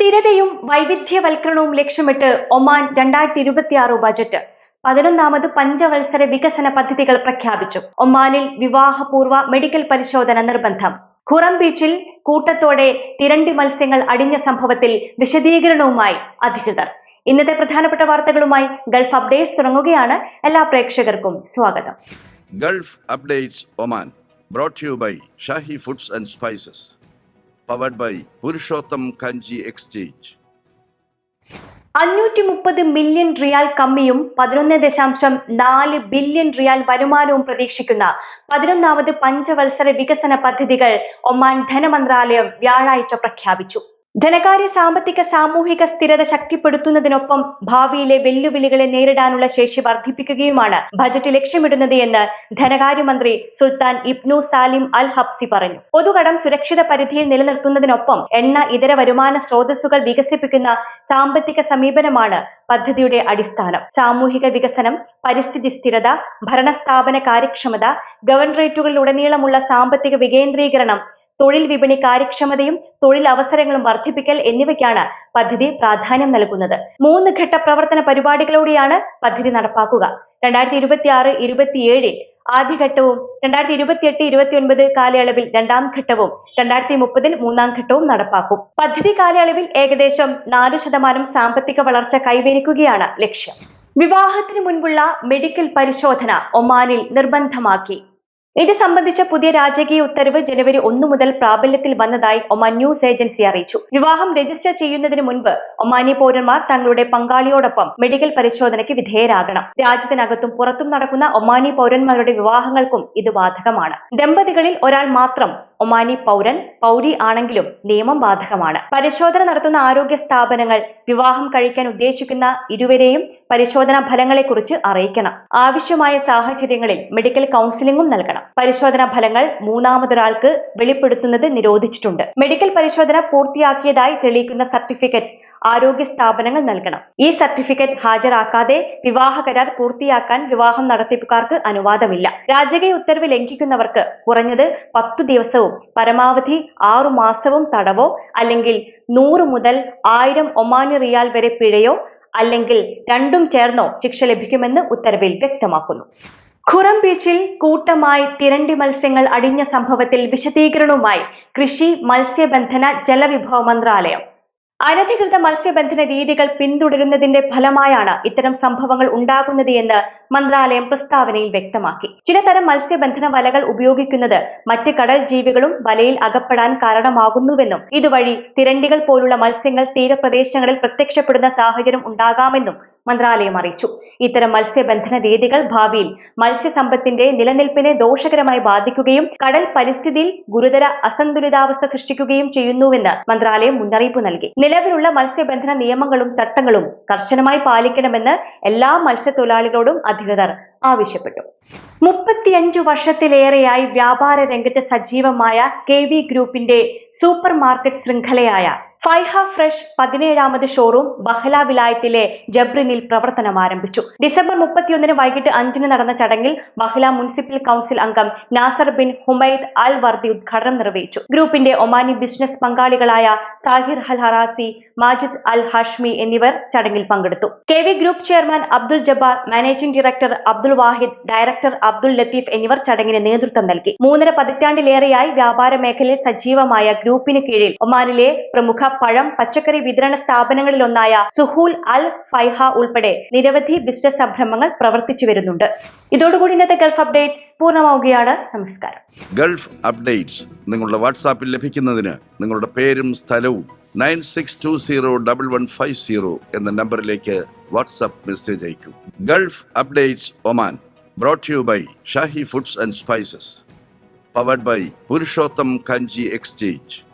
സ്ഥിരതയും വൈവിധ്യവൽക്കരണവും ലക്ഷ്യമിട്ട് ഒമാൻ രണ്ടായിരത്തി ഇരുപത്തിയാറ് ബജറ്റ് പതിനൊന്നാമത് പഞ്ചവത്സര വികസന പദ്ധതികൾ പ്രഖ്യാപിച്ചു. ഒമാനിൽ വിവാഹപൂർവ മെഡിക്കൽ പരിശോധന നിർബന്ധം. ഖുറം ബീച്ചിൽ കൂട്ടത്തോടെ തിരണ്ടി മത്സ്യങ്ങൾ അടിഞ്ഞ സംഭവത്തിൽ വിശദീകരണവുമായി അധികൃതർ. ഇന്നത്തെ പ്രധാനപ്പെട്ട വാർത്തകളുമായി ഗൾഫ് അപ്ഡേറ്റ്സ് തുടങ്ങുകയാണ്. എല്ലാ പ്രേക്ഷകർക്കും സ്വാഗതം. Gulf updates Oman brought you by Shahi foods and and Spices. By Purushottam Kanchi exchange. അഞ്ഞൂറ്റി മുപ്പത് മില്യൺ റിയാൽ കമ്മിയും പതിനൊന്ന് ദശാംശം നാല് ബില്യൺ റിയാൽ വരുമാനവും പ്രതീക്ഷിക്കുന്ന പതിനൊന്നാമത് പഞ്ചവത്സര വികസന പദ്ധതികൾ ഒമാൻ ധനമന്ത്രാലയം വ്യാഴാഴ്ച പ്രഖ്യാപിച്ചു ധനകാര്യ സാമ്പത്തിക സാമൂഹിക സ്ഥിരത ശക്തിപ്പെടുത്തുന്നതിനൊപ്പം ഭാവിയിലെ വെല്ലുവിളികളെ നേരിടാനുള്ള ശേഷി വർദ്ധിപ്പിക്കുകയുമാണ് ബജറ്റ് ലക്ഷ്യമിടുന്നത് എന്ന് ധനകാര്യമന്ത്രി സുൽത്താൻ ഇബ്നു സാലിം അൽ ഹബ്സി പറഞ്ഞു. പൊതുകടം സുരക്ഷിത പരിധിയിൽ നിലനിർത്തുന്നതിനൊപ്പം എണ്ണ ഇതര വരുമാന സ്രോതസ്സുകൾ വികസിപ്പിക്കുന്ന സാമ്പത്തിക സമീപനമാണ് പദ്ധതിയുടെ അടിസ്ഥാനം. സാമൂഹിക വികസനം പരിസ്ഥിതി സ്ഥിരത ഭരണസ്ഥാപന കാര്യക്ഷമത ഗവൺറേറ്റുകളിലുടനീളമുള്ള സാമ്പത്തിക വികേന്ദ്രീകരണം തൊഴിൽ വിപണി കാര്യക്ഷമതയും തൊഴിൽ അവസരങ്ങളും വർദ്ധിപ്പിക്കൽ എന്നിവയ്ക്കാണ് പദ്ധതി പ്രാധാന്യം നൽകുന്നത്. മൂന്ന് ഘട്ട പ്രവർത്തന പരിപാടികളോടെയാണ് പദ്ധതി നടപ്പാക്കുക. രണ്ടായിരത്തി ഇരുപത്തി ആറ് ഇരുപത്തിയേഴിൽ ആദ്യഘട്ടവും രണ്ടായിരത്തി ഇരുപത്തിയെട്ട് ഇരുപത്തിയൊൻപത് കാലയളവിൽ രണ്ടാം ഘട്ടവും രണ്ടായിരത്തി മുപ്പതിൽ മൂന്നാം ഘട്ടവും നടപ്പാക്കും. പദ്ധതി കാലയളവിൽ ഏകദേശം നാല് ശതമാനം സാമ്പത്തിക വളർച്ച കൈവരിക്കുകയാണ് ലക്ഷ്യം. വിവാഹത്തിന് മുൻപുള്ള മെഡിക്കൽ പരിശോധന ഒമാനിൽ നിർബന്ധമാക്കി. ഇത് സംബന്ധിച്ച പുതിയ രാജകീയ ഉത്തരവ് ജനുവരി ഒന്നു മുതൽ പ്രാബല്യത്തിൽ വന്നതായി ഒമാൻ ന്യൂസ് ഏജൻസി അറിയിച്ചു. വിവാഹം രജിസ്റ്റർ ചെയ്യുന്നതിന് മുൻപ് ഒമാനി പൗരന്മാർ തങ്ങളുടെ പങ്കാളിയോടൊപ്പം മെഡിക്കൽ പരിശോധനയ്ക്ക് വിധേയരാകണം. രാജ്യത്തിനകത്തും പുറത്തും നടക്കുന്ന ഒമാനി പൗരന്മാരുടെ വിവാഹങ്ങൾക്കും ഇത് ബാധകമാണ്. ദമ്പതികളിൽ ഒരാൾ മാത്രം ഒമാനി പൗരൻ പൗരി ആണെങ്കിലും നിയമം ബാധകമാണ്. പരിശോധന നടത്തുന്ന ആരോഗ്യ സ്ഥാപനങ്ങൾ വിവാഹം കഴിക്കാൻ ഉദ്ദേശിക്കുന്ന ഇരുവരെയും പരിശോധനാ ഫലങ്ങളെക്കുറിച്ച് അറിയിക്കണം. ആവശ്യമായ സാഹചര്യങ്ങളിൽ മെഡിക്കൽ കൗൺസിലിംഗും നൽകണം. പരിശോധനാ ഫലങ്ങൾ മൂന്നാമതൊരാൾക്ക് വെളിപ്പെടുത്തുന്നത് നിരോധിച്ചിട്ടുണ്ട്. മെഡിക്കൽ പരിശോധന പൂർത്തിയാക്കിയതായി തെളിയിക്കുന്ന സർട്ടിഫിക്കറ്റ് ആരോഗ്യ സ്ഥാപനങ്ങൾ നൽകണം. ഈ സർട്ടിഫിക്കറ്റ് ഹാജരാക്കാതെ വിവാഹ കരാർ പൂർത്തിയാക്കാൻ വിവാഹം നടത്തിപ്പുകാർക്ക് അനുവാദമില്ല. രാജകീയ ഉത്തരവ് ലംഘിക്കുന്നവർക്ക് കുറഞ്ഞത് പത്തു ദിവസവും പരമാവധി ആറു മാസവും തടവോ അല്ലെങ്കിൽ നൂറ് മുതൽ ആയിരം ഒമാനി റിയാൽ വരെ പിഴയോ അല്ലെങ്കിൽ രണ്ടും ചേർന്നോ ശിക്ഷ ലഭിക്കുമെന്ന് ഉത്തരവിൽ വ്യക്തമാക്കുന്നു. ഖുറം ബീച്ചിൽ കൂട്ടമായി തിരണ്ടി മത്സ്യങ്ങൾ അടിഞ്ഞ സംഭവത്തിൽ വിശദീകരണവുമായി കൃഷി മത്സ്യബന്ധന ജലവിഭവ മന്ത്രാലയം. അനധികൃത മത്സ്യബന്ധന രീതികൾ പിന്തുടരുന്നതിന്റെ ഫലമായാണ് ഇത്തരം സംഭവങ്ങൾ ഉണ്ടാകുന്നത് എന്ന് മന്ത്രാലയം പ്രസ്താവനയിൽ വ്യക്തമാക്കി. ചിലതരം മത്സ്യബന്ധന വലകൾ ഉപയോഗിക്കുന്നത് മറ്റ് കടൽ ജീവികളും വലയിൽ അകപ്പെടാൻ കാരണമാകുന്നുവെന്നും ഇതുവഴി തിരണ്ടികൾ പോലുള്ള മത്സ്യങ്ങൾ തീരപ്രദേശങ്ങളിൽ പ്രത്യക്ഷപ്പെടുന്ന സാഹചര്യം ഉണ്ടാകാമെന്നും മന്ത്രാലയം അറിയിച്ചു. ഇത്തരം മത്സ്യബന്ധന രീതികൾ ഭാവിയിൽ മത്സ്യസമ്പത്തിന്റെ നിലനിൽപ്പിനെ ദോഷകരമായി ബാധിക്കുകയും കടൽ പരിസ്ഥിതിയിൽ ഗുരുതര അസന്തുലിതാവസ്ഥ സൃഷ്ടിക്കുകയും ചെയ്യുന്നുവെന്ന് മന്ത്രാലയം മുന്നറിയിപ്പ് നൽകി. നിലവിലുള്ള മത്സ്യബന്ധന നിയമങ്ങളും ചട്ടങ്ങളും കർശനമായി പാലിക്കണമെന്ന് എല്ലാ മത്സ്യത്തൊഴിലാളികളോടും അധികൃതർ ആവശ്യപ്പെട്ടു. മുപ്പത്തിയഞ്ചു വർഷത്തിലേറെയായി വ്യാപാര രംഗത്ത് സജീവമായ കെ വി ഗ്രൂപ്പിന്റെ സൂപ്പർ മാർക്കറ്റ് ശൃംഖലയായ ഫൈഹ ഫ്രഷ് പതിനേഴാമത് ഷോറൂം ബഹ്ല വിലായത്തിലെ ജബ്രിനിൽ പ്രവർത്തനം ആരംഭിച്ചു. ഡിസംബർ മുപ്പത്തിയൊന്നിന് വൈകിട്ട് അഞ്ചിന് നടന്ന ചടങ്ങിൽ ബഹ്ല മുനിസിപ്പൽ കൌൺസിൽ അംഗം Nasser bin Humaid al Wardi ഉദ്ഘാടനം നിർവഹിച്ചു. ഗ്രൂപ്പിന്റെ Omani business പങ്കാളികളായ Tahir al Harasi Majid al Hashmi എന്നിവർ ചടങ്ങിൽ പങ്കെടുത്തു. K V group chairman Abdul Jabbar managing director Abdul Wahid director Abdul Latheef എന്നിവർ ചടങ്ങിന് നേതൃത്വം നൽകി. മൂന്നര പതിറ്റാണ്ടിലേറെയായി വ്യാപാര മേഖലയിൽ സജീവമായ ഗ്രൂപ്പിന് കീഴിൽ ഒമാനിലെ പ്രമുഖ പഴം പച്ചക്കറി വിതരണ സ്ഥാപനങ്ങളിലൊന്നായ സുഹൂൽ അൽ ഫൈഹ ഉൾപ്പെടെ നിരവധി ബിസിനസ് സംരംഭങ്ങൾ പ്രവർത്തിച്ചു വരുന്നുണ്ട് ഇതോടുകൂടി ഇന്നത്തെ ഗൾഫ് അപ്ഡേറ്റ്സ് പൂർണമാവുകയാണ് നമസ്കാരം ഗൾഫ് അപ്ഡേറ്റ്സ് നിങ്ങളുടെ വാട്സാപ്പിൽ ലഭിക്കുന്നതിന് നിങ്ങളുടെ പേരും സ്ഥലവും nine six two zero double one five zero എന്ന നമ്പറിലേക്ക് വാട്സാപ്പ് മെസ്സേജ് അയക്കും Gulf updates Oman brought to you by Foods and Spices. Powered by Purushottam Kanji Exchange.